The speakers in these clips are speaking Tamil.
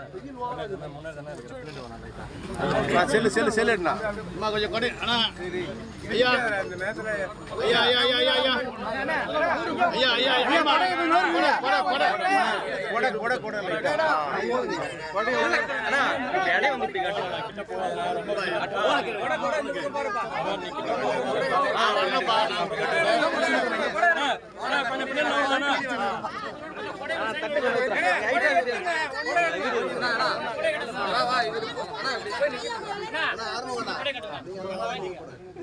அண்ணா கொடை கொடை கொஞ்சம் செல்லு செல்லு செல்லு எடுண்ணா. அம்மா கொஞ்சம் கொடை. அண்ணா. ஐயா. ஐயா ஐயா ஐயா ஐயா ஐயா. ஐயா ஐயா ஐயா கொடை கொடை. கொடை கொடை கொடை லைட்டா கொடை. அண்ணா. இடையே வந்து இப்படி ஆ வரணும்ப்பா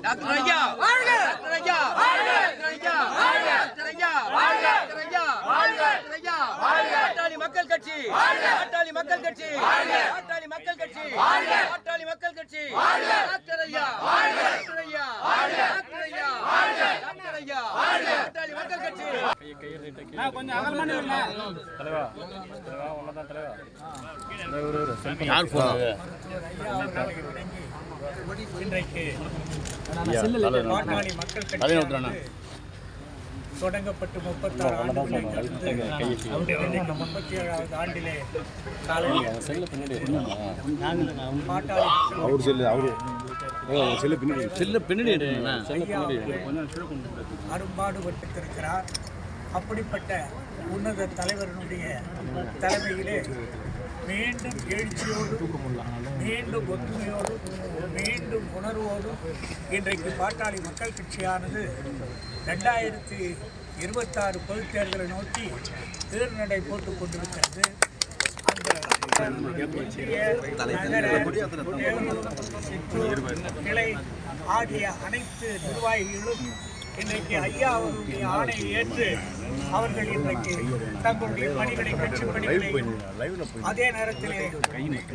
டாக்டர் ஐயா வாழ்க டாக்டர் ஐயா வாழ்க டாக்டர் ஐயா வாழ்க டாக்டர் ஐயா வாழ்க டாக்டர் ஐயா வாழ்க டாக்டர் ஐயா வாழ்க பாட்டாளி மக்கள் கட்சி வாழ்க பாட்டாளி மக்கள் கட்சி வாழ்க பாட்டாளி மக்கள் கட்சி வாழ்க பாட்டாளி மக்கள் கட்சி வாழ்க டாக்டர் ஐயா வாழ்க டாக்டர் ஐயா வாழ்க டாக்டர் ஐயா வாழ்க டாக்டர் ஐயா வாழ்க பாட்டாளி மக்கள் கட்சி யார் போன் தலைவா. தலைவா மக்கள் தலைவா. தொடங்கப்பட்டு முப்பத்தாறு ஆண்டுகளை கடந்து முப்பத்தி ஏழாவது ஆண்டிலே அவர் செல்லு அவரு. செல்லு பின்னாடி செல்லு பின்னாடி அரும்பாடுபட்டிருக்கிறார் அப்படிப்பட்ட உன்னத தலைவரனுடைய தலைமையிலே மீண்டும் எழுச்சியோடு மீண்டும் ஒற்றுமையோடு மீண்டும் உணர்வோடு இன்றைக்கு பாட்டாளி மக்கள் கட்சியானது ரெண்டாயிரத்தி இருபத்தாறு பொதுத் தேர்தலை நோக்கி தேர்நடை போட்டுக் கொண்டிருக்கிறது. நகர, கிளை ஆகிய அனைத்து நிர்வாகிகளும் இன்றைக்கு ஐயா அவர்களுடைய ஆணையை ஏற்று அவர்கள் இன்றைக்கு தங்களுடைய பணிகளை கட்சி பணிகளை அதே நேரத்தில்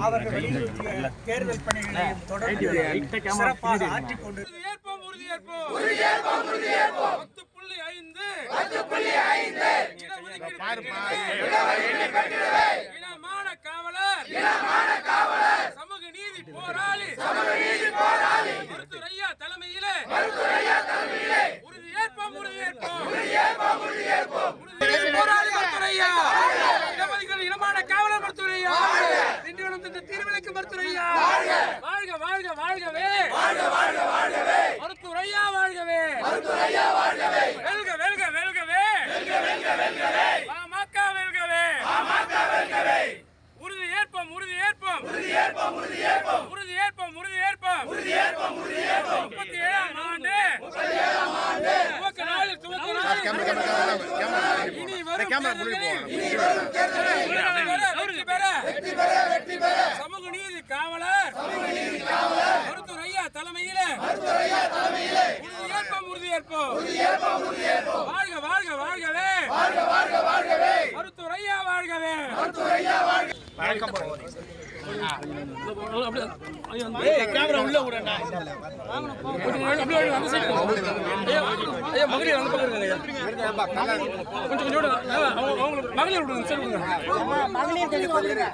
அவர்கள் வெளியிட்டிய தேர்தல் பணிகளையும் தொடர்ந்து சிறப்பாக ஆற்றிக் கொண்டு ஏற்போம் உறுதி ஏற்போம் உறுதி ஏற்போம் உறுதி ஏற்போம் பத்து புள்ளி ஐந்து பத்து புள்ளி ஐந்து இனமான காவலர் இனமான காவலர் சமூக நீதி போராளி சமூக நீதி போராளி மருத்துவர் ஐயா தலைமையிலே மருத்துவர் ஐயா தலைமையிலே உறுதி ஏற்போம் உறுதி ஏற்போம் உறுதி ஏற்போம் உறுதி ஏற்போம் போராளி மருத்துவர் ஐயா இடமதிகள் இனமான காவலர் மருத்துவர் ஐயா திண்டிவனம் தந்த தீர்விலைக்கு மருத்துவர் ஐயா வாழ்க வாழ்க வாழ்கவே! மருத்துவர் ஐயா வாழ்கவே! மருத்துவர் ஐயா வாழ்கவே! வெல்க வெல்க வெல்கவே! வெல்க வெல்க வெல்கவே! பாமக வெல்கவே! பாமக வெல்கவே! உறுதி ஏற்போம் உறுதி ஏற்போம் உறுதி ஏற்போம் உறுதி ஏற்போம் உறுதி ஏற்போம் உறுதி ஏற்போம் உறுதி ஏற்போம் உறுதி ஏற்போம் முப்பத்தி ஏழாம் ஆண்டு முப்பத்தி ஏழாம் ஆண்டு துவக்க நாளில் துவக்க நாளில் இனி வரும் இனி வரும் தேர்தல்களில் உறுதியேற்போம் வாழ்க வாழ்க வாழ்கவே. வாழ்க வாழ்க வாழ்கவே. மருத்துவரையா வாழ்கவே. மருத்துவரையா வாழ்க. வணக்கம் கேமரா மகளிர் விடுங்க